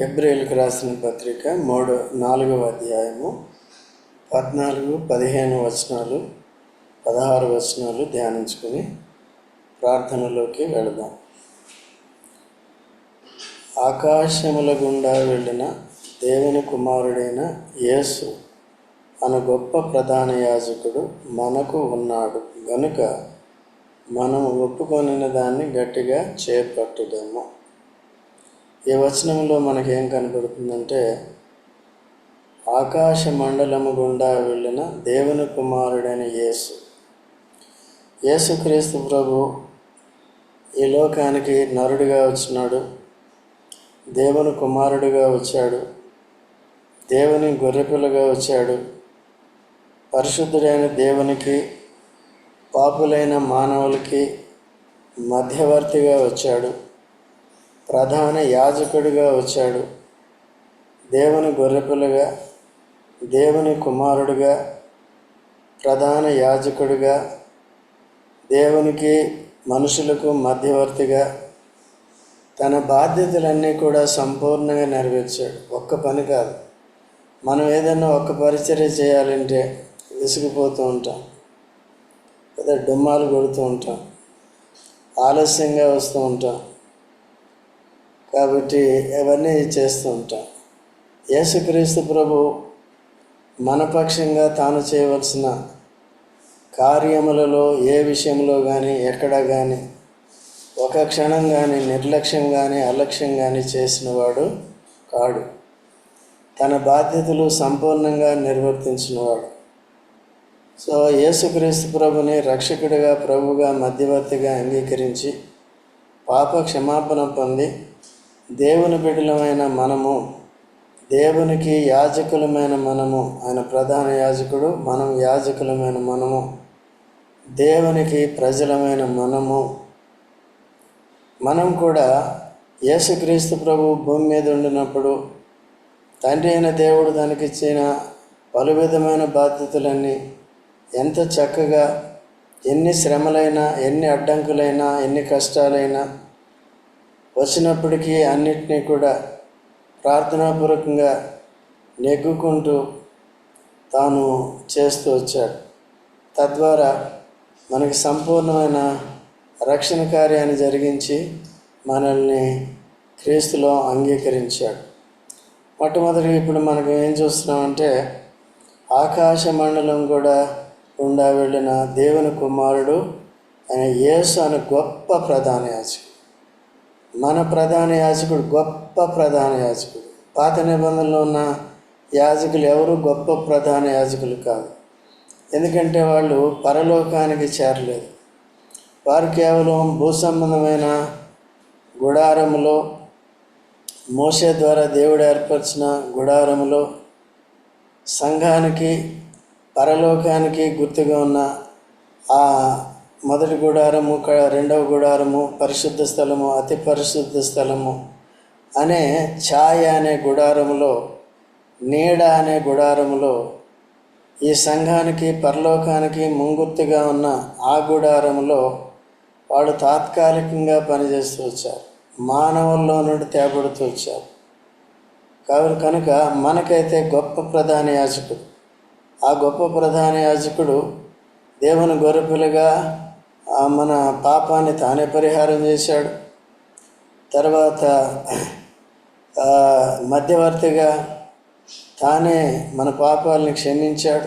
హెబ్రిల్కి రాసిన పత్రిక మూడో నాలుగవ అధ్యాయము పద్నాలుగు పదిహేను వచనాలు పదహారు వచనాలు ధ్యానించుకుని ప్రార్థనలోకి వెళదాం. ఆకాశముల గుండా వెళ్ళిన దేవుని కుమారుడైన యేసు అను గొప్ప ప్రధాన యాజకుడు మనకు ఉన్నాడు. గనుక మనం ఒప్పుకొనిన దాన్ని గట్టిగా చేపట్టుదాము. ఈ వచనంలో మనకేం కనపడుతుందంటే ఆకాశ మండలము గుండా వెళ్ళిన దేవుని కుమారుడైన యేసు. యేసుక్రీస్తు ప్రభు ఈ లోకానికి నరుడిగా వచ్చినాడు దేవుని కుమారుడిగా వచ్చాడు దేవుని గొర్రెపిల్లగా వచ్చాడు పరిశుద్ధుడైన దేవునికి పాపులైన మానవులకి మధ్యవర్తిగా వచ్చాడు. ప్రధాన యాజకుడిగా వచ్చాడు. దేవుని గొర్రెపిల్లగా దేవుని కుమారుడిగా ప్రధాన యాజకుడిగా దేవునికి మనుషులకు మధ్యవర్తిగా తన బాధ్యతలన్నీ కూడా సంపూర్ణంగా నెరవేర్చాడు. ఒక్క పని కాదు. మనం ఏదైనా ఒక్క పరిచర్య చేయాలంటే విసిగిపోతూ ఉంటాం. లేదా డుమ్మాలు కొడుతూ ఉంటాం. ఆలస్యంగా వస్తూ ఉంటాం. కాబట్టి అవన్నీ చేస్తూ ఉంటాం. యేసుక్రీస్తు ప్రభు మన పక్షంగా తాను చేయవలసిన కార్యములలో ఏ విషయంలో కానీ ఎక్కడ కానీ ఒక క్షణం కానీ నిర్లక్ష్యం కానీ అలక్ష్యం కానీ చేసినవాడు కాడు. తన బాధ్యతలు సంపూర్ణంగా నిర్వర్తించినవాడు. సో యేసుక్రీస్తు ప్రభుని రక్షకుడిగా ప్రభుగా మధ్యవర్తిగా అంగీకరించి పాప క్షమాపణ పొంది దేవుని బిడ్డలమైన మనము దేవునికి యాజకులమైన మనము ఆయన ప్రధాన యాజకుడు మనం యాజకులమైన మనము దేవునికి ప్రజలమైన మనము మనం కూడా యేసుక్రీస్తు ప్రభు భూమి మీద ఉండినప్పుడు తండ్రి అయిన దేవుడు దానికి ఇచ్చిన పలు విధమైన బాధ్యతలన్నీ ఎంత చక్కగా ఎన్ని శ్రమలైనా ఎన్ని అడ్డంకులైనా ఎన్ని కష్టాలైనా వచ్చినప్పటికీ అన్నిటినీ కూడా ప్రార్థనాపూర్వకంగా నెగ్గుకుంటూ తాను చేస్తూ వచ్చాడు. తద్వారా మనకి సంపూర్ణమైన రక్షణ కార్యాన్ని జరిగించి మనల్ని క్రీస్తులో అంగీకరించాడు. మొట్టమొదటి ఇప్పుడు మనకు ఏం చూస్తున్నామంటే ఆకాశ మండలం కూడా గుండా వెళ్ళిన దేవుని కుమారుడు ఆయన యేసు అనే గొప్ప ప్రధాన యాజకుడు. మన ప్రధాన యాజకుడు గొప్ప ప్రధాన యాజకుడు. పాత నిబంధనలో ఉన్న యాజకులు ఎవరు? గొప్ప ప్రధాన యాజకులు కాదు. ఎందుకంటే వాళ్ళు పరలోకానికి చేరలేదు. వారు కేవలం భూ సంబంధమైన గుడారములో మోసే ద్వారా దేవుడు ఏర్పరిచిన గుడారములో సంఘానికి పరలోకానికి గుర్తుగా ఉన్న ఆ మొదటి గుడారము క- రెండవ గుడారము పరిశుద్ధ స్థలము అతి పరిశుద్ధ స్థలము అనే ఛాయ అనే గుడారములో నీడ అనే గుడారములో ఈ సంఘానికి పరలోకానికి ముంగుర్తుగా ఉన్న ఆ గుడారములో వాడు తాత్కాలికంగా పనిచేస్తూ వచ్చారు. మానవుల్లో నుండి తేబడుతూ వచ్చారు. కాబట్టి కనుక మనకైతే గొప్ప ప్రధాన యాజకుడు. ఆ గొప్ప ప్రధాన యాజకుడు దేవుని గొర్రెపిల్లగా మన పాపాన్ని తానే పరిహారం చేశాడు. తర్వాత మధ్యవర్తిగా తానే మన పాపాలని క్షమించాడు.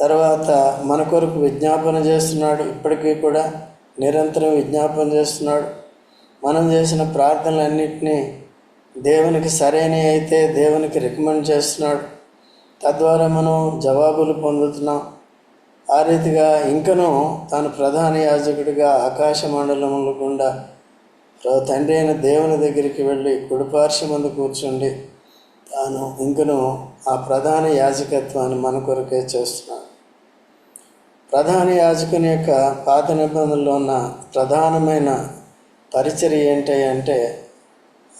తర్వాత మన కొరకు విజ్ఞాపన చేస్తున్నాడు. ఇప్పటికీ కూడా నిరంతరం విజ్ఞాపన చేస్తున్నాడు. మనం చేసిన ప్రార్థనలన్నింటినీ దేవునికి సరైన అయితే దేవునికి రికమెండ్ చేస్తున్నాడు. తద్వారా మనం జవాబులు పొందుతున్నాం. ఆ రీతిగా ఇంకనూ తాను ప్రధాన యాజకుడిగా ఆకాశ మండలములు గుండా తండ్రి అయిన దేవుని దగ్గరికి వెళ్ళి కుడిపార్శ్వమందు కూర్చుండి తాను ఇంకను ఆ ప్రధాన యాజకత్వాన్ని మన కొరకే చేస్తున్నాడు. ప్రధాన యాజకుని యొక్క పాత నిబంధనలో ఉన్న ప్రధానమైన పరిచర్య ఏంటి అంటే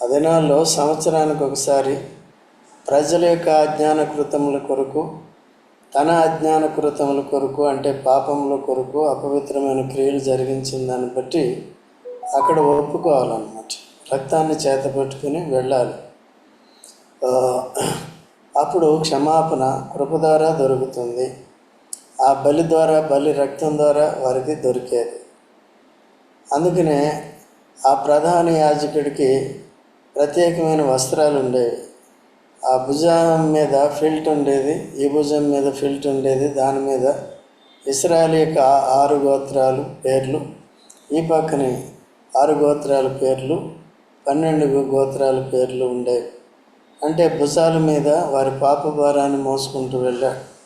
ఆ దినాల్లో సంవత్సరానికి ఒకసారి ప్రజల యొక్క అజ్ఞాన కృతముల కొరకు తన అజ్ఞాన కృతముల కొరకు అంటే పాపముల కొరకు అపవిత్రమైన క్రియలు జరిగించిన దాన్ని బట్టి అక్కడ ఒప్పుకోవాలన్నమాట రక్తాన్ని చేత పట్టుకుని వెళ్ళాలి. అప్పుడు క్షమాపణ కృప ద్వారా దొరుకుతుంది. ఆ బలి ద్వారా బలి రక్తం ద్వారా వారికి దొరికేది. అందుకనే ఆ ప్రధాన యాజకుడికి ప్రత్యేకమైన వస్త్రాలు ఉండేవి. ఆ భుజం మీద ఫిల్ట్ ఉండేది ఈ భుజం మీద ఫిల్ట్ ఉండేది దాని మీద ఇస్రాయల్ యొక్క ఆరు గోత్రాలు పేర్లు ఈ పక్కనే ఆరు గోత్రాల పేర్లు పన్నెండు గోత్రాల పేర్లు ఉండేవి. అంటే భుజాల మీద వారి పాప భారాన్ని మోసుకుంటూ వెళ్ళాడు.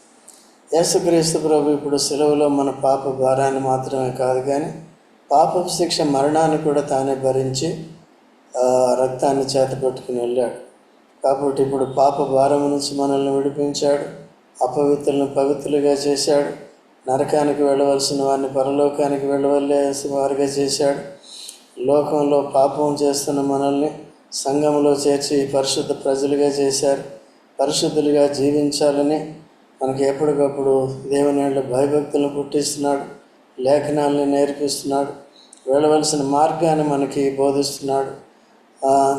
యేసుక్రీస్తు ప్రభు ఇప్పుడు సెలవులో మన పాప భారాన్ని మాత్రమే కాదు కానీ పాప శిక్ష మరణాన్ని కూడా తానే భరించి రక్తాన్ని చేత పట్టుకుని వెళ్ళాడు. కాబట్టి ఇప్పుడు పాప భారం నుంచి మనల్ని విడిపించాడు అపవిత్రులను పవిత్రులుగా చేశాడు నరకానికి వెళ్ళవలసిన వారిని పరలోకానికి వెళ్ళవలసి వారిగా చేశాడు. లోకంలో పాపం చేస్తున్న మనల్ని సంఘంలో చేర్చి పరిశుద్ధ ప్రజలుగా చేశారు. పరిశుద్ధులుగా జీవించాలని మనకి ఎప్పటికప్పుడు దేవుని భయభక్తులను పుట్టిస్తున్నాడు లేఖనాలని నేర్పిస్తున్నాడు వెళ్ళవలసిన మార్గాన్ని మనకి బోధిస్తున్నాడు.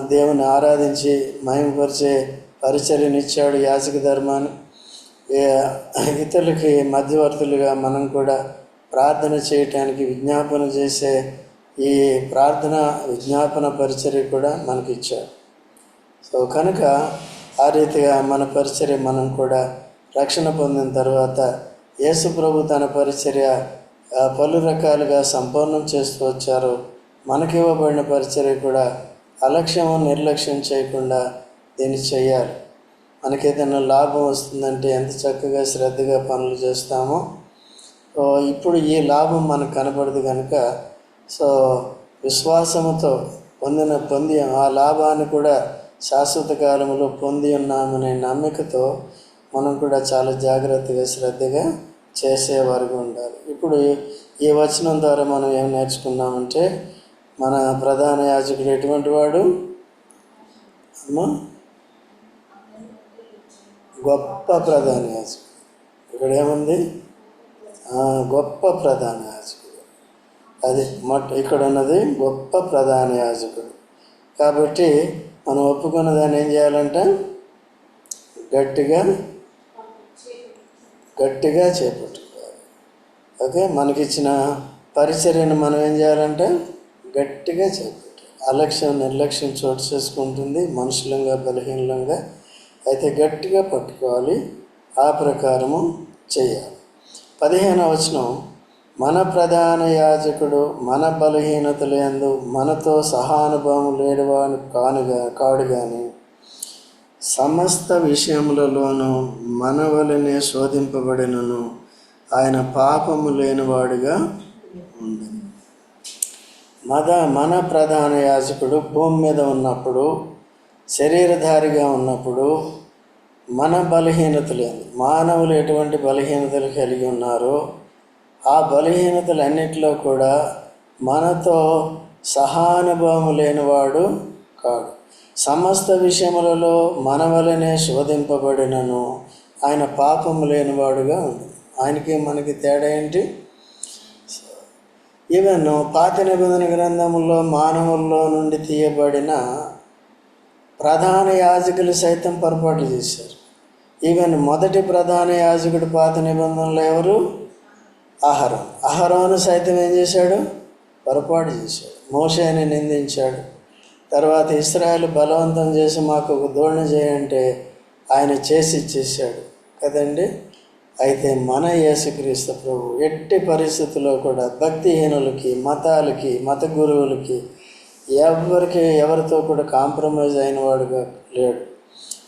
దేవుని ఆరాధించి మహిమపరిచే పరిచర్యనిచ్చాడు యాజక ధర్మాన్ని. ఇతరులకి మధ్యవర్తులుగా మనం కూడా ప్రార్థన చేయటానికి విజ్ఞాపన చేసే ఈ ప్రార్థన విజ్ఞాపన పరిచర్య కూడా మనకి ఇచ్చాడు సో కనుక ఆ రీతిగా మన పరిచర్య మనం కూడా రక్షణ పొందిన తర్వాత యేసు ప్రభు తన పరిచర్య పలు రకాలుగా సంపూర్ణం చేస్తూ వచ్చారు. మనకి ఇవ్వబడిన పరిచర్య కూడా అలక్ష్యము నిర్లక్ష్యం చేయకుండా దీన్ని చేయాలి. మనకి ఏదైనా లాభం వస్తుందంటే ఎంత చక్కగా శ్రద్ధగా పనులు చేస్తామో సో ఇప్పుడు ఈ లాభం మనకు కనపడదు కనుక సో విశ్వాసముతో పొందిన పొంది ఆ లాభాన్ని కూడా శాశ్వత కాలంలో పొంది ఉన్నామనే నమ్మికతో మనం కూడా చాలా జాగ్రత్తగా శ్రద్ధగా చేసేవారుగా ఉండాలి. ఇప్పుడు ఈ వచనం ద్వారా మనం ఏం నేర్చుకున్నామంటే మన ప్రధాన యాజకుడు ఎటువంటి వాడు? అమ్మా? గొప్ప ప్రధాన యాజకుడు. ఇక్కడ ఏముంది? గొప్ప ప్రధాన యాజకుడు. అది మొట్ట ఇక్కడ ఉన్నది గొప్ప ప్రధాన యాజకుడు. కాబట్టి మనం ఒప్పుకున్న దాన్ని ఏం చేయాలంటే? గట్టిగా గట్టిగా చేపట్టుకోవాలి. ఓకే? మనకిచ్చిన పరిచర్యను మనం ఏం చేయాలంటే? గట్టిగా చేపట్టాలి అలక్ష్యం నిర్లక్ష్యం చోటు చేసుకుంటుంది మనుషులంగా బలహీనంగా అయితే గట్టిగా పట్టుకోవాలి. ఆ ప్రకారము చేయాలి. పదిహేను వచనం. మన ప్రధాన యాజకుడు మన బలహీనతలు ఎందు మనతో సహానుభవం లేనివాడు కానుగా కాడు కానీ సమస్త విషయములలోనూ మనవలనే శోధింపబడినను. ఆయన పాపము లేనివాడుగా ఉండను. మద మన ప్రధాన యాజకుడు భూమి మీద ఉన్నప్పుడు శరీరధారిగా ఉన్నప్పుడు మన బలహీనతలు మానవులు ఎటువంటి బలహీనతలు కలిగి ఉన్నారో ఆ బలహీనతలన్నిటిలో కూడా మనతో సహానుభవం లేనివాడు కాడు. సమస్త విషయములలో మన వలనే శోధింపబడినను ఆయన పాపము లేనివాడుగా ఉంది. ఆయనకి మనకి తేడా ఏంటి? ఈవెన్ పాత నిబంధన గ్రంథంలో మానవుల్లో నుండి తీయబడిన ప్రధాన యాజకులు సైతం పొరపాట్లు చేశారు. ఈవెన్ మొదటి ప్రధాన యాజకుడు పాత నిబంధనలు ఎవరు? అహరోన్. అహరోను సైతం ఏం చేశాడు? పొరపాటు చేశాడు. మోసేని నిందించాడు. తర్వాత ఇస్రాయల్ బలవంతం చేసి మాకు ఒక దోణి చేయంటే ఆయన చేసి ఇచ్చేసాడు కదండి? అయితే మన యేసుక్రీస్తు ప్రభు ఎట్టి పరిస్థితుల్లో కూడా భక్తిహీనులకి మతాలకి మత గురువులకి ఎవరికి ఎవరితో కూడా కాంప్రమైజ్ అయిన వాడుగా లేడు.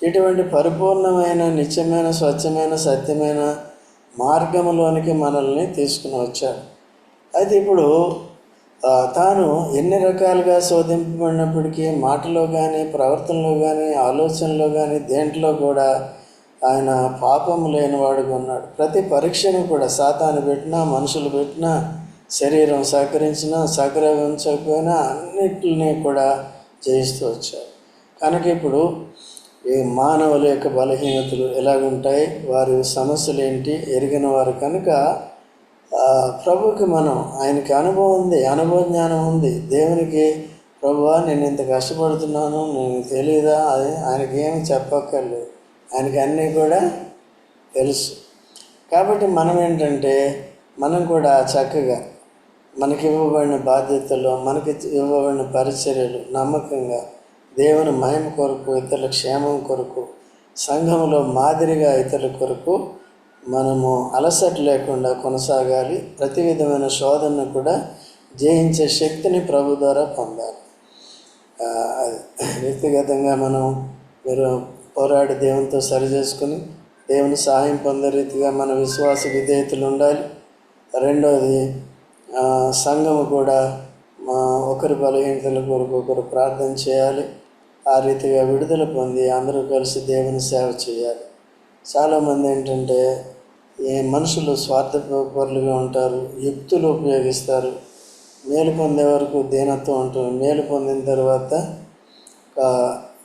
ఇటువంటి పరిపూర్ణమైన నిత్యమైన స్వచ్ఛమైన సత్యమైన మార్గంలోనికి మనల్ని తీసుకుని వచ్చాడు. అయితే ఇప్పుడు తాను ఎన్ని రకాలుగా శోధింపబడినప్పటికీ మాటలో కానీ ప్రవర్తనలో కానీ ఆలోచనలో కానీ దేంట్లో కూడా ఆయన పాపం లేనివాడుగా ఉన్నాడు. ప్రతి పరీక్షను కూడా సాతాను పెట్టినా మనుషులు పెట్టినా శరీరం సహకరించినా సహకరించకపోయినా అన్నిటిని కూడా జయిస్తూ వచ్చారు. కనుక ఇప్పుడు ఈ మానవుల యొక్క బలహీనతలు ఎలాగుంటాయి? వారి సమస్యలు ఏంటి? ఎరిగిన వారు కనుక ప్రభుకి మనం ఆయనకి అనుభవం ఉంది అనుభవ జ్ఞానం ఉంది. దేవునికి ప్రభువా నేను ఇంత కష్టపడుతున్నాను నేను తెలియదా అది ఆయనకి ఏమి చెప్పక్కర్లేదు. ఆయనకి అన్నీ కూడా తెలుసు. కాబట్టి మనం ఏంటంటే మనం కూడా చక్కగా మనకి ఇవ్వబడిన బాధ్యతలు మనకి ఇవ్వబడిన పరిచర్యలు నమ్మకంగా దేవుని మహిమ కొరకు ఇతరుల క్షేమం కొరకు సంఘంలో మాదిరిగా ఇతరుల కొరకు మనము అలసట లేకుండా కొనసాగాలి. ప్రతి విధమైన శోధనను కూడా జయించే శక్తిని ప్రభు ద్వారా పొందాలి. వ్యక్తిగతంగా మనం మీరు పోరాడి దేవునితో సరి చేసుకుని దేవుని సహాయం పొందే రీతిగా మన విశ్వాస విధేయతలు ఉండాలి. రెండవది సంఘము కూడా మా ఒకరి బలహీనతల కొరకు ఒకరు ప్రార్థన చేయాలి. ఆ రీతిగా విడుదల పొంది అందరూ కలిసి దేవుని సేవ చేయాలి. చాలామంది ఏంటంటే ఈ మనుషులు స్వార్థపరులుగా ఉంటారు యుక్తులు ఉపయోగిస్తారు. మేలు పొందే వరకు దీనత్వం ఉంటుంది. మేలు పొందిన తర్వాత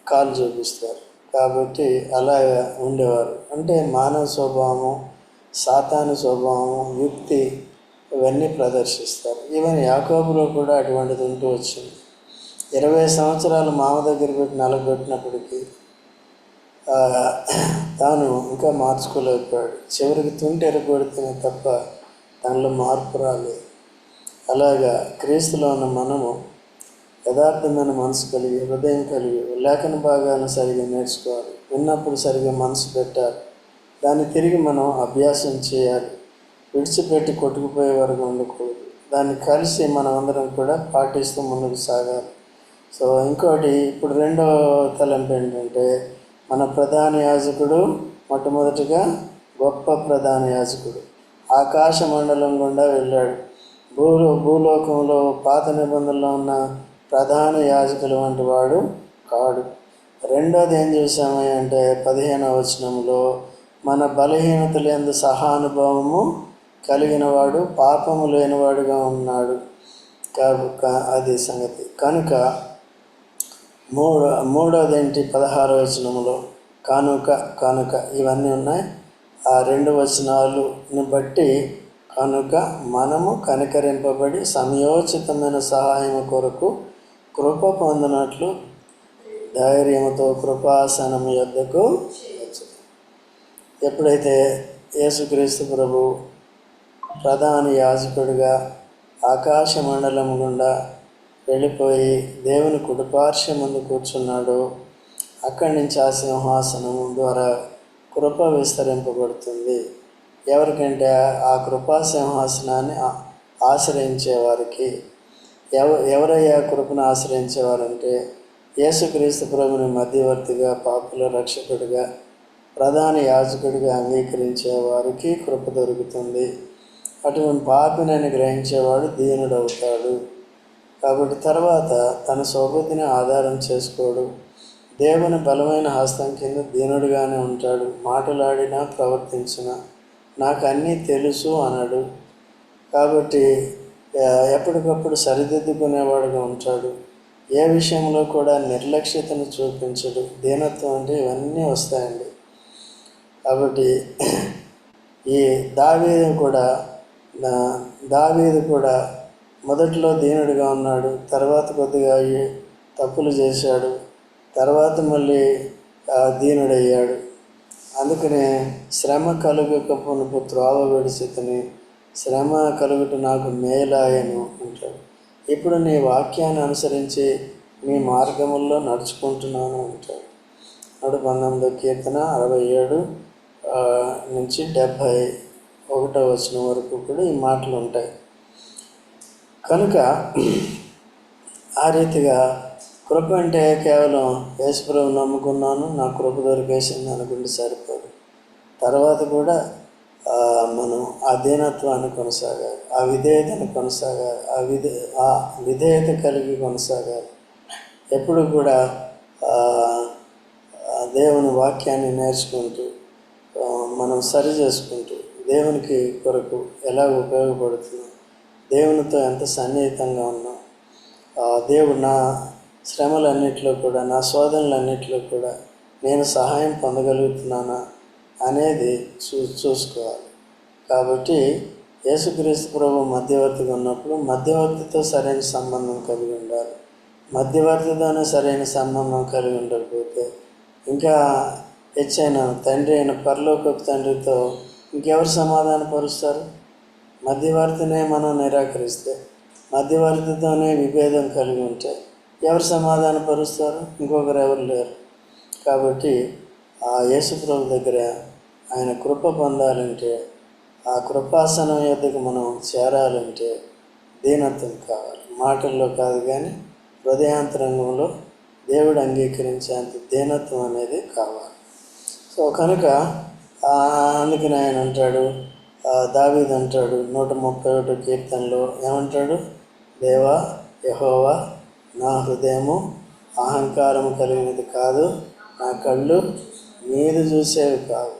కాలు చూపిస్తారు. కాబట్టి అలాగా ఉండేవారు. అంటే మానవ స్వభావము సాతాను స్వభావము యుక్తి ఇవన్నీ ప్రదర్శిస్తారు. ఈవెన్ యాకోబులో కూడా అటువంటిది ఉంటూ వచ్చింది. ఇరవై సంవత్సరాలు మామ దగ్గర పెట్టి నలగొట్టినప్పటికీ తాను ఇంకా మార్చుకోలేకపోయాడు. చివరికి తుంటి ఎరగొడితేనే తప్ప తనలో మార్పు రాలేదు. అలాగా క్రీస్తులో ఉన్న మనము యథార్థమైన మనసు కలిగి హృదయం కలిగి లేఖన భాగాలను సరిగా నేర్చుకోవాలి. విన్నప్పుడు సరిగా మనసు పెట్టాలి. దాన్ని తిరిగి మనం అభ్యాసం చేయాలి. విడిచిపెట్టి కొట్టుకుపోయే వరకు ఉండకూడదు. దాన్ని కలిసి మనం అందరం కూడా పాటిస్తూ ముందుకు సాగాలి. సో ఇంకోటి ఇప్పుడు రెండో తలంపు ఏంటంటే మన ప్రధాన యాజకుడు మొట్టమొదటిగా గొప్ప ప్రధాన యాజకుడు. ఆకాశ మండలం గుండా వెళ్ళాడు. భూలో భూలోకంలో పాత నిబంధనలో ఉన్న ప్రధాన యాజకులు వంటి వాడు కాడు. రెండోది ఏం చూసాము అంటే పదిహేనవ వచనంలో మన బలహీనతలు ఎందు సహానుభవము కలిగినవాడు పాపము లేనివాడుగా ఉన్నాడు. కనుక అది సంగతి. కనుక మూడో మూడోదేంటి పదహారు వచనములో? కానుక కనుక ఇవన్నీ ఉన్నాయి. ఆ రెండు వచనాలను బట్టి కనుక మనము కనికరింపబడి సమయోచితమైన సహాయం కొరకు కృప పొందినట్లు ధైర్యముతో కృపాసనం యొద్దకు ఎప్పుడైతే యేసుక్రీస్తు ప్రభు ప్రధాన యాజకుడిగా ఆకాశ మండలం గుండా వెళ్ళిపోయి దేవుని కుడిపార్శ్వ ముందు కూర్చున్నాడు అక్కడి నుంచి ఆ సింహాసనం ద్వారా కృప విస్తరింపబడుతుంది. ఎవరికంటే ఆ కృపా సింహాసనాన్ని ఆశ్రయించే వారికి ఎవ ఎవరయ్యా కృపను ఆశ్రయించేవారంటే యేసుక్రీస్తు ప్రభుని మధ్యవర్తిగా పాపుల రక్షకుడిగా ప్రధాన యాజకుడిగా అంగీకరించే వారికి కృప దొరుకుతుంది. అటువంటి పాపినని గ్రహించేవాడు దీనుడవుతాడు. కాబట్టి తర్వాత తన సౌబుద్ధిని ఆధారం చేసుకోడు. దేవుని బలమైన హస్తం కింద దీనుడిగానే ఉంటాడు. మాటలాడినా ప్రవర్తించిన నాకు అన్నీ తెలుసు అనడు. కాబట్టి ఎప్పటికప్పుడు సరిదిద్దుకునేవాడుగా ఉంటాడు. ఏ విషయంలో కూడా నిర్లక్ష్యతను చూపించడు. దీనత్వం అంటే ఇవన్నీ వస్తాయండి. కాబట్టి ఈ దావీదు కూడా దావీదు కూడా మొదట్లో దీనుడిగా ఉన్నాడు. తర్వాత కొద్దిగా అయ్యి తప్పులు చేశాడు. తర్వాత మళ్ళీ దీనుడయ్యాడు. అందుకనే శ్రమ కలుగక పునుపు త్రోవ విడిచితని శ్రమ కలుగుట నాకు మేలాయను అంటాడు. ఇప్పుడు నీ వాక్యాన్ని అనుసరించి మీ మార్గముల్లో నడుచుకుంటున్నాను అంటాడు. నడు పంతొమ్మిదో కీర్తన అరవై ఏడు నుంచి డెబ్భై ఒకటో వచ్చిన వరకు కూడా ఈ మాటలు ఉంటాయి. కనుక ఆ రీతిగా కృప అంటే కేవలం యేసుప్రభు నమ్ముకున్నాను నా కృప దొరికేసింది అనుకుంటే సరిపోదు. తర్వాత కూడా మనం ఆ దీనత్వాన్ని కొనసాగాలి ఆ విధేయతను కొనసాగాలి ఆ విధే ఆ విధేయత కలిగి కొనసాగాలి. ఎప్పుడు కూడా దేవుని వాక్యాన్ని నేర్చుకుంటూ మనం సరి చేసుకుంటూ దేవునికి కొరకు ఎలా ఉపయోగపడుతున్నాం దేవునితో ఎంత సన్నిహితంగా ఉన్నాం దేవుడు నా శ్రమలన్నింటిలో కూడా నా శోధనలన్నింటిలో కూడా నేను సహాయం పొందగలుగుతున్నానా అనేది చూ చూసుకోవాలి. కాబట్టి యేసుక్రీస్తు ప్రభు మధ్యవర్తిగా ఉన్నప్పుడు మధ్యవర్తితో సరైన సంబంధం కలిగి ఉండాలి. మధ్యవర్తితోనే సరైన సంబంధం కలిగి ఉండకపోతే ఇంకా హెచ్చైన తండ్రి అయిన పరలోక తండ్రితో ఇంకెవరు సమాధానపరుస్తారు మధ్యవర్తినే మనం నిరాకరిస్తే మధ్యవర్తితోనే విభేదం కలిగి ఉంటే ఎవరు సమాధానపరుస్తారు ఇంకొకరు ఎవరు లేరు. కాబట్టి ఆ యేసుప్రభు దగ్గర ఆయన కృప పొందాలంటే ఆ కృపాసనం యొద్దకు మనం చేరాలంటే దీనత్వం కావాలి. మాటల్లో కాదు కానీ హృదయాంతరంగంలో దేవుడు అంగీకరించేంత దీనత్వం అనేది కావాలి. సో కనుక ఆ, అందుకని ఆయన అంటాడు ఆ, అంటాడు నూట ముప్పై ఒకటి కీర్తనలో ఏమంటాడు? దేవా యహోవా నా హృదయము అహంకారము కలిగినది కాదు నా కళ్ళు మీరు చూసేవి కావు.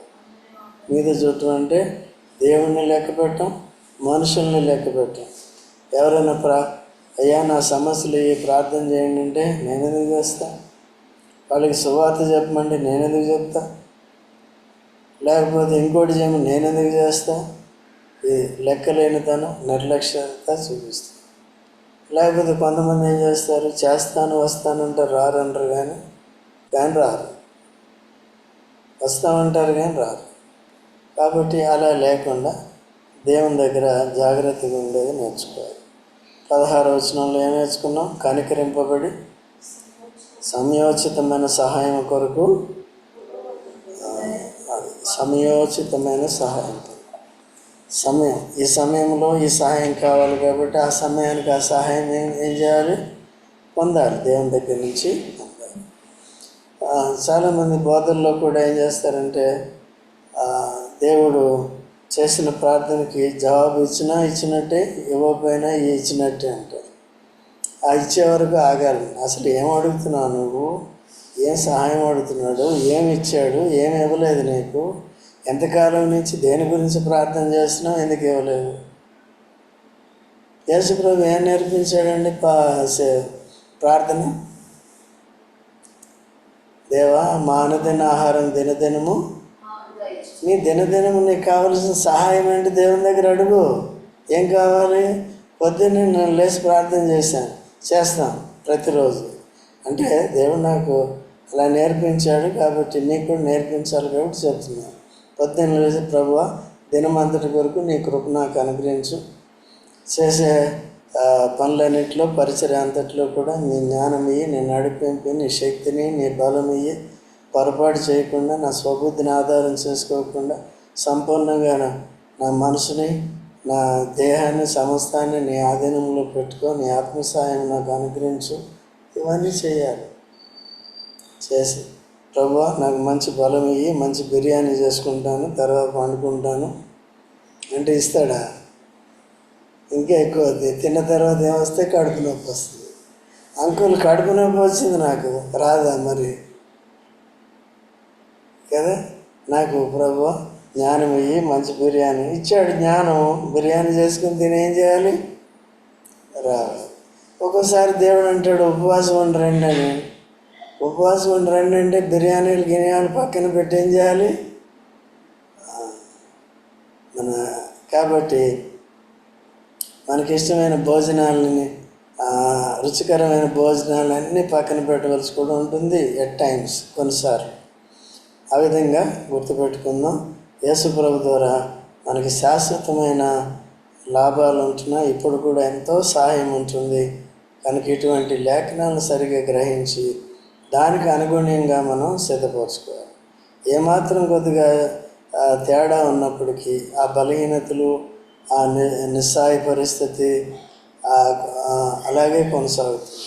మీద చూడటం అంటే దేవుణ్ణి లెక్క పెట్టం మనుషుల్ని లెక్క పెట్టం. ఎవరైనా ప్రా అయ్యా నా సమస్యలు ఏ ప్రార్థన చేయండి అంటే నేను ఎందుకు చేస్తా? వాళ్ళకి సువార్త చెప్పమంటే నేను ఎందుకు చెప్తా? లేకపోతే ఇంకోటి చేయమని నేను ఎందుకు చేస్తా? లెక్కలేని లెక్కలేనితనం నిర్లక్ష్యత చూపిస్తా. లేకపోతే కొంతమంది ఏం చేస్తారు? చేస్తాను వస్తానంటే రారంటారు కానీ కానీ రారు. వస్తామంటారు కానీ రారు. కాబట్టి అలా లేకుండా దేవుని దగ్గర జాగ్రత్తగా ఉండేది నేర్చుకోవాలి. పదహారు వచనంలో ఏం నేర్చుకున్నాం? కనికరింపబడి సమయోచితమైన సహాయం కొరకు అది సమయోచితమైన సహాయం సమయం ఈ సమయంలో ఈ సహాయం కావాలి కాబట్టి ఆ సమయానికి ఆ సహాయం ఏం ఏం చేయాలి? పొందాలి దేవుని దగ్గర నుంచి పొందాలి. చాలామంది బోధల్లో కూడా ఏం చేస్తారంటే దేవుడు చేసిన ప్రార్థనకి జవాబు ఇచ్చినా ఇచ్చినట్టే ఇవ్వకపోయినా ఇచ్చినట్టే అంటారు ఆ ఇచ్చే వరకు ఆగాలి. అసలు ఏం అడుగుతున్నావు నువ్వు? ఏం సహాయం అడుగుతున్నాడు? ఏం ఇచ్చాడు? ఏమి ఇవ్వలేదు నీకు? ఎంతకాలం నుంచి దేని గురించి ప్రార్థన చేస్తున్నావు? ఎందుకు ఇవ్వలేదు? యేసుప్రభు ఏం నేర్పించాడండి పా ప్రార్థన? దేవా మానదిన ఆహారం దినదినము నీ దినదినము నీకు కావలసిన సహాయం ఏంటి? దేవుని దగ్గర అడుగు. ఏం కావాలి? పొద్దున్నే నేను లేచి ప్రార్థన చేశాను. చేస్తాం ప్రతిరోజు. అంటే దేవుడు నాకు అలా నేర్పించాడు కాబట్టి నీకు కూడా నేర్పించాలి కాబట్టి చెప్తున్నాను. పొద్దున్న లేచి ప్రభువా దినమంతటి వరకు నీ కృప నాకు అనుగ్రహించు. చేసే పనులన్నింటిలో పరిచయం అంతట్లో కూడా నీ జ్ఞానం ఇయ్యి నీ నడిపింపు నీ శక్తిని నీ బలం ఇయ్యి పొరపాటు చేయకుండా నా స్వబుద్ధిని ఆధారం చేసుకోకుండా సంపూర్ణంగా నా మనసుని నా దేహాన్ని సమస్తాన్ని నీ ఆధీనంలో పెట్టుకో నీ ఆత్మ సహాయం నాకు అనుగ్రహించు. ఇవన్నీ చేయాలి. చేసి ప్రభు నాకు మంచి బలం ఇయ్యి మంచి బిర్యానీ చేసుకుంటాను తర్వాత వండుకుంటాను. అంటే ఇస్తాడా? ఇంకా ఎక్కువ అవుతుంది తిన్న తర్వాత ఏమొస్తే కడుపు నొప్పి వస్తుంది. అంకుల్ కడుపు నొప్పి వచ్చింది నాకు. రాదా మరి? కదా? నాకు ప్రభు జ్ఞానం ఇయ్యి మంచి బిర్యానీ. ఇచ్చాడు జ్ఞానం. బిర్యానీ చేసుకుని తిని ఏం చేయాలి? రావాలి. ఒక్కోసారి దేవుడు అంటాడు ఉపవాసం ఉండి రండి అని. ఉపవాసం ఉండి రండి అంటే బిర్యానీలు గినియాలు పక్కన పెట్టి ఏం చేయాలి? మన కాబట్టి మనకి ఇష్టమైన భోజనాలని రుచికరమైన భోజనాలన్నీ పక్కన పెట్టవలసి కూడా ఉంటుంది. ఎట్ టైమ్స్ కొన్నిసార్లు. ఆ విధంగా గుర్తుపెట్టుకుందాం. యేసుప్రభు ద్వారా మనకి శాశ్వతమైన లాభాలు ఉంటున్నా ఇప్పుడు కూడా ఎంతో సహాయం ఉంటుంది. కనుక ఇటువంటి లేఖనాలను సరిగా గ్రహించి దానికి అనుగుణ్యంగా మనం సిద్ధపరచుకోవాలి. ఏమాత్రం కొద్దిగా తేడా ఉన్నప్పటికీ ఆ బలహీనతలు ఆ నిస్సాయ పరిస్థితి అలాగే కొనసాగుతుంది.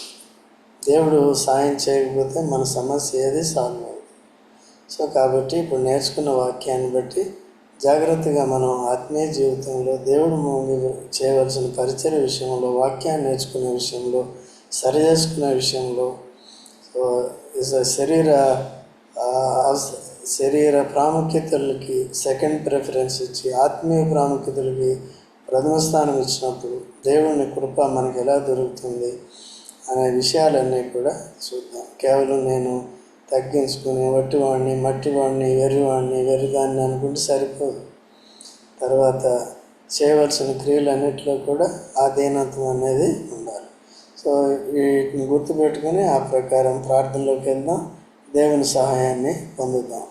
దేవుడు సాయం చేయకపోతే మన సమస్య ఏది సాల్వ్ సో కాబట్టి ఇప్పుడు నేర్చుకున్న వాక్యాన్ని బట్టి జాగ్రత్తగా మనం ఆత్మీయ జీవితంలో దేవుడు ముందు చేయవలసిన పరిచయ విషయంలో వాక్యాన్ని నేర్చుకునే విషయంలో సరి చేసుకునే విషయంలో సో శరీర శరీర ప్రాముఖ్యతలకి సెకండ్ ప్రిఫరెన్స్ ఇచ్చి ఆత్మీయ ప్రాముఖ్యతలకి ప్రథమ స్థానం ఇచ్చినప్పుడు దేవుని కృప మనకి ఎలా దొరుకుతుంది అనే విషయాలన్నీ కూడా చూద్దాం. కేవలం నేను తగ్గించుకుని వట్టివాడిని మట్టివాడిని వెర్రివాడిని వెర్రిదాన్ని అనుకుంటే సరిపోదు. తర్వాత చేయవలసిన క్రియలన్నింటిలో కూడా ఆ దీనత్వం అనేది ఉండాలి. సో వీటిని గుర్తుపెట్టుకొని ఆ ప్రకారం ప్రార్థనలోకి వెళ్దాం. దేవుని సహాయాన్ని పొందుదాం.